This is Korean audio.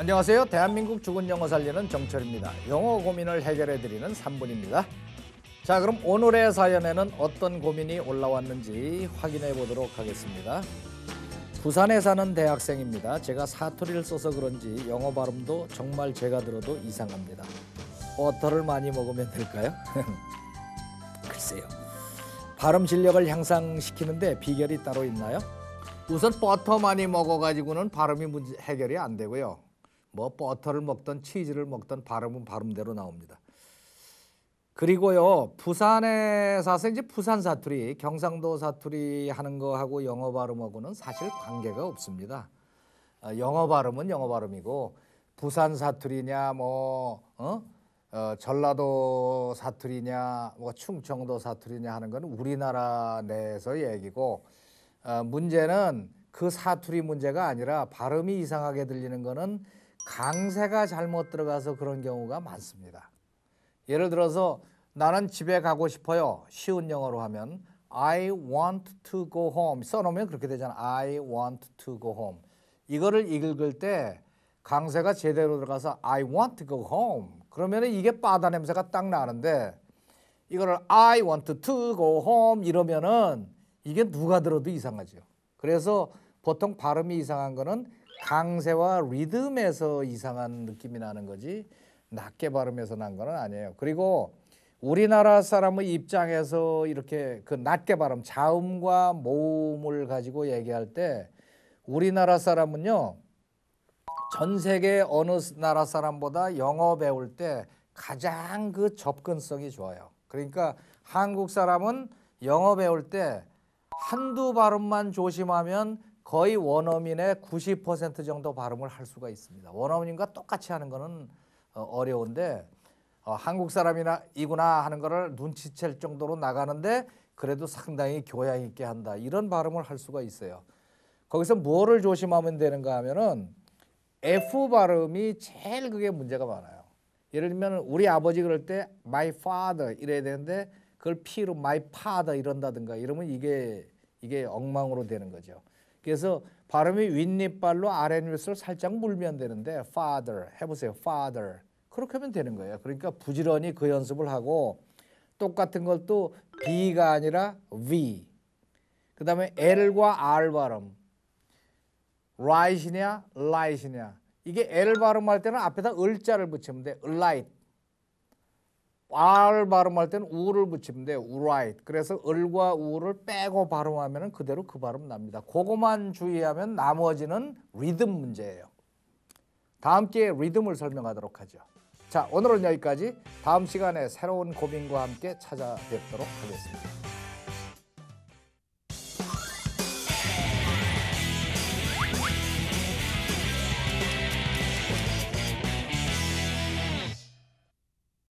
안녕하세요. 대한민국 죽은 영어 살리는 정철입니다. 영어 고민을 해결해 드리는 3분입니다. 자, 그럼 오늘의 사연에는 어떤 고민이 올라왔는지 확인해 보도록 하겠습니다. 부산에 사는 대학생입니다. 제가 사투리를 써서 그런지 영어 발음도 정말 제가 들어도 이상합니다. 버터를 많이 먹으면 될까요? 글쎄요. 발음 실력을 향상시키는데 비결이 따로 있나요? 우선 버터 많이 먹어가지고는 발음이 문제, 해결이 안 되고요. 뭐 버터를 먹던 치즈를 먹던 발음은 발음대로 나옵니다. 그리고요 부산에 사서 이제 부산 사투리, 경상도 사투리 하는 거하고 영어 발음하고는 사실 관계가 없습니다. 어, 영어 발음은 영어 발음이고 부산 사투리냐 뭐 어? 어, 전라도 사투리냐 뭐 충청도 사투리냐 하는 건 우리나라 내에서 얘기고 어, 문제는 그 사투리 문제가 아니라 발음이 이상하게 들리는 거는 강세가 잘못 들어가서 그런 경우가 많습니다. 예를 들어서 나는 집에 가고 싶어요. 쉬운 영어로 하면 I want to go home 써놓으면 그렇게 되잖아. I want to go home. 이거를 읽을 때 강세가 제대로 들어가서 I want to go home. 그러면 이게 바다 냄새가 딱 나는데 이거를 I want to go home 이러면은 이게 누가 들어도 이상하죠. 그래서 보통 발음이 이상한 거는 강세와 리듬에서 이상한 느낌이 나는 거지 낮게 발음해서 난 거는 아니에요. 그리고 우리나라 사람의 입장에서 이렇게 그 낮게 발음 자음과 모음을 가지고 얘기할 때 우리나라 사람은요 전 세계 어느 나라 사람보다 영어 배울 때 가장 그 접근성이 좋아요. 그러니까 한국 사람은 영어 배울 때 한두 발음만 조심하면 거의 원어민의 90% 정도 발음을 할 수가 있습니다. 원어민과 똑같이 하는 거는 어, 어려운데 어, 한국 사람이나 이구나 하는 거를 눈치챌 정도로 나가는데 그래도 상당히 교양 있게 한다. 이런 발음을 할 수가 있어요. 거기서 뭐를 조심하면 되는가 하면은 F 발음이 제일 그게 문제가 많아요. 예를 들면 우리 아버지 그럴 때 my father 이래야 되는데 그걸 P로 my father 이런다든가 이러면 이게 이게 엉망으로 되는 거죠. 그래서 발음이 윗니빨로 아랫입술을 살짝 물면 되는데 father 해보세요. father 그렇게 하면 되는 거예요. 그러니까 부지런히 그 연습을 하고 똑같은 걸 또 B가 아니라 V 그 다음에 L과 R 발음 right이냐 light이냐 이게 L 발음할 때는 앞에다 을자를 붙이면 돼. light R 발음할 때는 우를 붙이면 돼. right. 그래서 을과 우를 빼고 발음하면 그대로 그 발음 납니다. 그거만 주의하면 나머지는 리듬 문제예요. 다음 기회에 리듬을 설명하도록 하죠. 자, 오늘은 여기까지. 다음 시간에 새로운 고민과 함께 찾아뵙도록 하겠습니다.